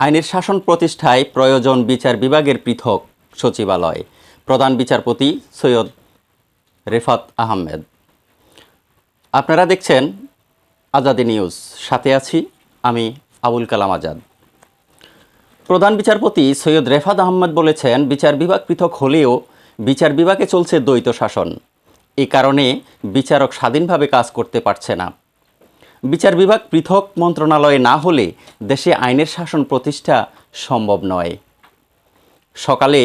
আইনের শাসন প্রতিষ্ঠায় প্রয়োজন বিচার বিভাগের পৃথক সচিবালয়। প্রধান বিচারপতি সৈয়দ রেফাত আহমেদ। আপনারা দেখছেন আজাদি নিউজ। সাথে আছি আমি আবুল কালাম আজাদ। প্রধান বিচারপতি সৈয়দ রেফাত আহমেদ বলেছেন, বিচার বিভাগ পৃথক হলেও বিচার বিভাগে চলছে দ্বৈত শাসন। এ কারণে বিচারক স্বাধীনভাবে কাজ করতে পারছে না। বিচার বিভাগ পৃথক মন্ত্রণালয়ে না হলে দেশে আইনের শাসন প্রতিষ্ঠা সম্ভব নয়। সকালে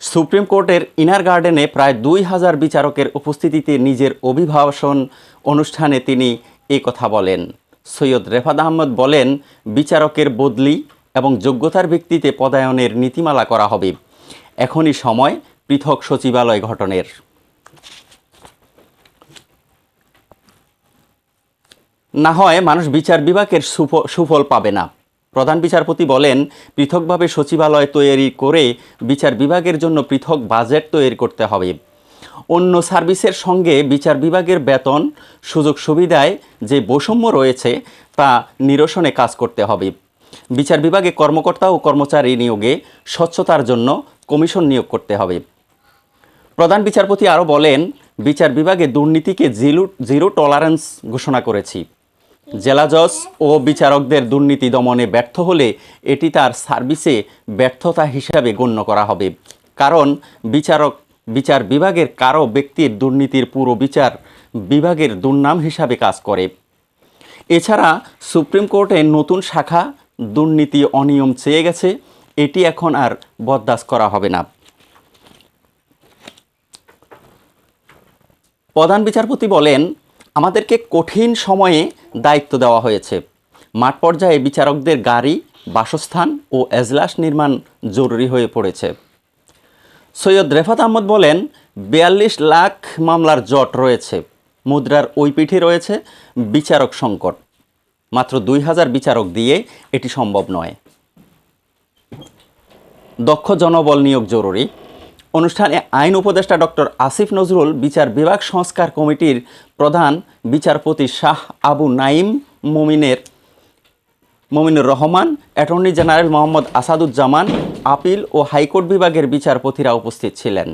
সুপ্রিম কোর্টের ইনার গার্ডেনে প্রায় দুই হাজার বিচারকের উপস্থিতিতে নিজের অভিভাষণ অনুষ্ঠানে তিনি এই কথা বলেন। সৈয়দ রেফাত আহমদ বলেন, বিচারকের বদলি এবং যোগ্যতার ভিত্তিতে পদায়নের নীতিমালা করা হবে। এখনই সময় পৃথক সচিবালয় গঠনের। না হয় মানুষ বিচার বিভাগের সুফ- সুফল পাবে না। প্রধান বিচারপতি বলেন, পৃথকভাবে সচিবালয় তৈরি করে বিচার বিভাগের জন্য পৃথক বাজেট তৈরি করতে হবে। অন্য সার্ভিসের সঙ্গে বিচার বিভাগের বেতন, সুযোগ সুবিধায় যে বৈষম্য রয়েছে, তা নিরসনে কাজ করতে হবে। বিচার বিভাগে কর্মকর্তা ও কর্মচারী নিয়োগে স্বচ্ছতার জন্য কমিশন নিয়োগ করতে হবে। প্রধান বিচারপতি আরও বলেন, বিচার বিভাগে দুর্নীতিকে জিরো জিরো টলারেন্স ঘোষণা করেছি। জেলা জজ ও বিচারকদের দুর্নীতি দমনে ব্যর্থ হলে এটি তার সার্ভিসে ব্যর্থতা হিসাবে গণ্য করা হবে। কারণ বিচারক, বিচার বিভাগের কারও ব্যক্তির দুর্নীতির পুরো বিচার বিভাগের দুর্নাম হিসাবে কাজ করে। এছাড়া সুপ্রিম কোর্টে নতুন শাখা দুর্নীতি অনিয়ম চেয়ে গেছে, এটি এখন আর বরদাস্ত করা হবে না। প্রধান বিচারপতি বলেন আমাদেরকে কঠিন সময়ে দায়িত্ব দেওয়া হয়েছে। মাঠ পর্যায়ে বিচারকদের গাড়ি, বাসস্থান ও এজলাস নির্মাণ জরুরি হয়ে পড়েছে। সৈয়দ রেফাত আহমদ বলেন, বিয়াল্লিশ লাখ মামলার জট রয়েছে। মুদ্রার ওই পিঠে রয়েছে বিচারক সংকট। মাত্র দুই হাজার বিচারক দিয়ে এটি সম্ভব নয়। দক্ষ জনবল নিয়োগ জরুরি। অনুষ্ঠানে আইন উপদেষ্টা ডক্টর আসিফ নজরুল, বিচার বিভাগ সংস্কার কমিটির প্রধান বিচারপতি শাহ আবু নাইম মুমিনের, Mominur Rahman, attorney general Mohammad Asaduzzaman, appeal ও হাইকোর্ট বিভাগের বিচারপতিরা উপস্থিত ছিলেন।